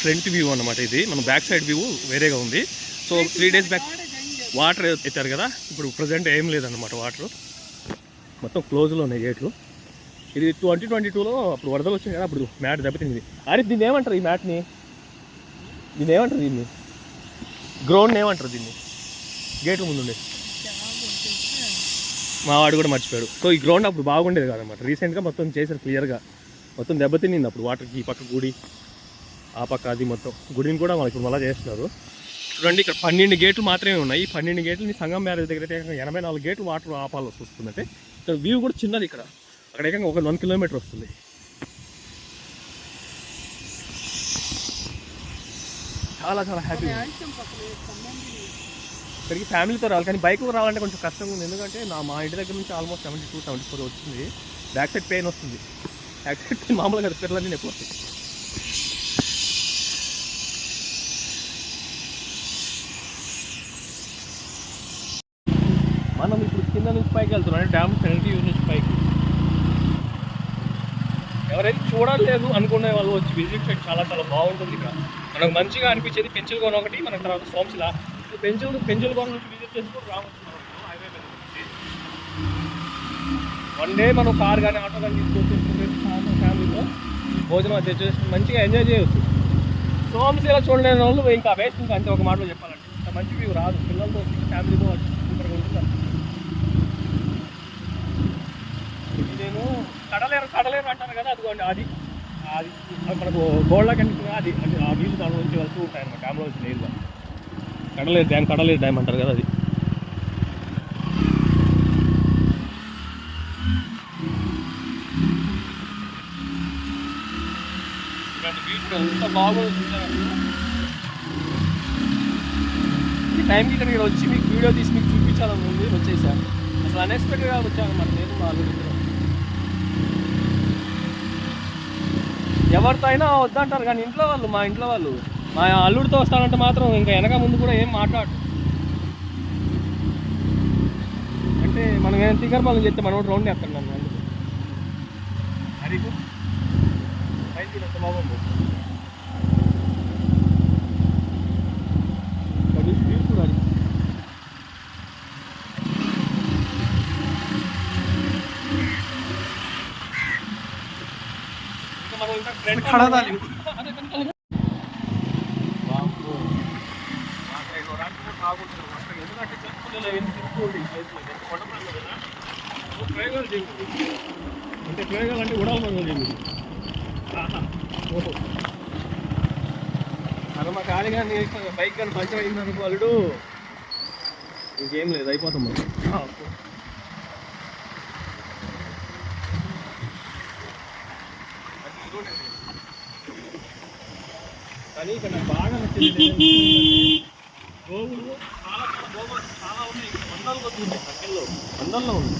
Front view అన్నమాట ఇది. మన బ్యాక్ సైడ్ వ్యూ వేరేగా ఉంది. So three days back water ఎత్తారు కదా. ఇప్పుడు ప్రజెంట్ ఏం లేదన్నమాట వాటర్ మొత్తం క్లోజ్లో ఉన్నాయి గేట్లు ఇది ట్వంటీ ట్వంటీ టూలో అప్పుడు వరదలు వచ్చాయి కదా అప్పుడు మ్యాట్ దెబ్బతింది అరే దీన్ని ఏమంటారు ఈ మ్యాట్ని దీన్ని ఏమంటారు దీన్ని? గ్రౌండ్ ఏమంటారు దీన్ని? గేట్ ముందుండే. మా వాడు కూడా మర్చిపోయాడు. సో ఈ గ్రౌండ్ అప్పుడు బాగుండేది కాదన్నమాట. రీసెంట్గా మొత్తం చేశారు క్లియర్గా మొత్తం దెబ్బతినింది అప్పుడు వాటర్కి ఈ పక్క గుడి. ఆ పక్క అది మొత్తం గుడిని కూడా మనకి ఇప్పుడు మళ్ళీ చేస్తున్నారు. చూడండి ఇక్కడ పన్నెండు గేట్లు మాత్రమే ఉన్నాయి. ఈ పన్నెండు గేట్లని సంగం మ్యారేజ్ దగ్గర అయితే ఎనభై నాలుగు గేట్లు వాటర్ ఆపాల్సి వస్తుందంటే ఇక్కడ వ్యూ కూడా చిన్నది ఇక్కడ. అక్కడ ఏకంగా ఒక వన్ కిలోమీటర్ వస్తుంది. చాలా చాలా హ్యాపీ ఇక్కడికి ఫ్యామిలీతో రావాలి కానీ బైక్ రావాలంటే కొంచెం కష్టంగా ఉంది. ఎందుకంటే నా మా ఇంటి దగ్గర నుంచి almost seventy two seventy four వచ్చింది బ్యాక్ సైడ్ పెయిన్ వస్తుంది. బ్యాక్ సైడ్ పెయిన్ మామూలుగా రిపేర్లన్నీ పిల్లలన్నీ నొప్పి మనం ఇప్పుడు కింద నుంచి పైకి వెళ్తున్నాం అంటే డ్యామ్ ఫ్రంట్ యూజ్ నుంచి పైకి. ఎవరైతే చూడలేదు అనుకునే వాళ్ళు వచ్చి విజిట్ చేయండి చాలా చాలా బాగుంటుంది ఇక్కడ. మనకు మంచిగా అనిపించేది పెంచులు కొన ఒకటి మన తర్వాత సోమ్స్లా. పెంచులు పెంచులు కొన నుంచి విజిట్ చేసుకుని రావచ్చు హైవే మీద వన్ డే మనం కార్ కానీ ఆటో కానీ తీసుకొచ్చి ఫ్యామిలీతో భోజనం అది తెచ్చేసి మంచిగా ఎంజాయ్ చేయొచ్చు. సోమ్స్ ఇలా చూడలేని వాళ్ళు ఇంకా వేస్ట్. ఇంకా అంతే ఒక మాటలో చెప్పాలంటే. ఇంత మంచి వ్యూ రాదు. పిల్లలతో ఫ్యామిలీతో వచ్చి నేను కడలేరు కడలేరు అంటాను కదా అదిగోండి అది. అది మనకు గోళ్ళ కనిపిస్తుంది అది అది ఆ వీళ్ళు దాని నుంచి వెళ్తూ ఉంటాయి అన్నమాట డ్యామ్లో వచ్చి నీళ్ళు కడలేరు డ్యామ్ కడలేరు డ్యామ్ అంటారు కదా అది. ఎంత బాగుంది ఈ టైంకి ఇక్కడ వచ్చి మీకు వీడియో తీసి మీకు చూపించాలని ఉంది వచ్చేసా అసలు అన్ఎక్స్పెక్టెడ్గా వచ్చాను మరి నేను మా అల్లుడు ఎవరితో అయినా వద్దంటారు కానీ ఇంట్లో వాళ్ళు మా ఇంట్లో వాళ్ళు. మా అల్లుడితో వస్తానంటే మాత్రం ఇంకా వెనక ముందు కూడా ఏం మాట్లాడు. అంటే మనం ఏం తిగర్ మనం చెప్తే మనోడు రౌండ్ వేస్తాడు నన్ను అందుకు. అది పైన చూడు ఎంత బాగుంది అది view చూడాలి ఇంకా మనం ఇంకా ఫ్రంట్ కడదాలి. అదే వెనకాల. బాబు. మాకు ఇక్కడ రాత్రి కూడా బాగుంటుంది. అసలు ఎందుకంటే చెప్పుకోలేదు, ఏం తిప్పుకోండి ఈ place లో. ఎంత కొండపల్లి కదా. ఓ ప్రయోగాలు था అంటే ప్రయోగాలు అంటే ఉడాలి మనం అలా మా కాలి కానీ బైక్ కానీ పంచర్ అయింది ఇంకేం లేదు అయిపోతాం మనం ఆ, ఓకే. అది ఇదిగోండి. కానీ ఇక్కడ బాగా నచ్చింది గోవులు చాలా చాలా గోవులు చాలా ఉన్నాయి. ఇక్కడ కొద్ది ఉన్నాయి వందల్లో ఉంది.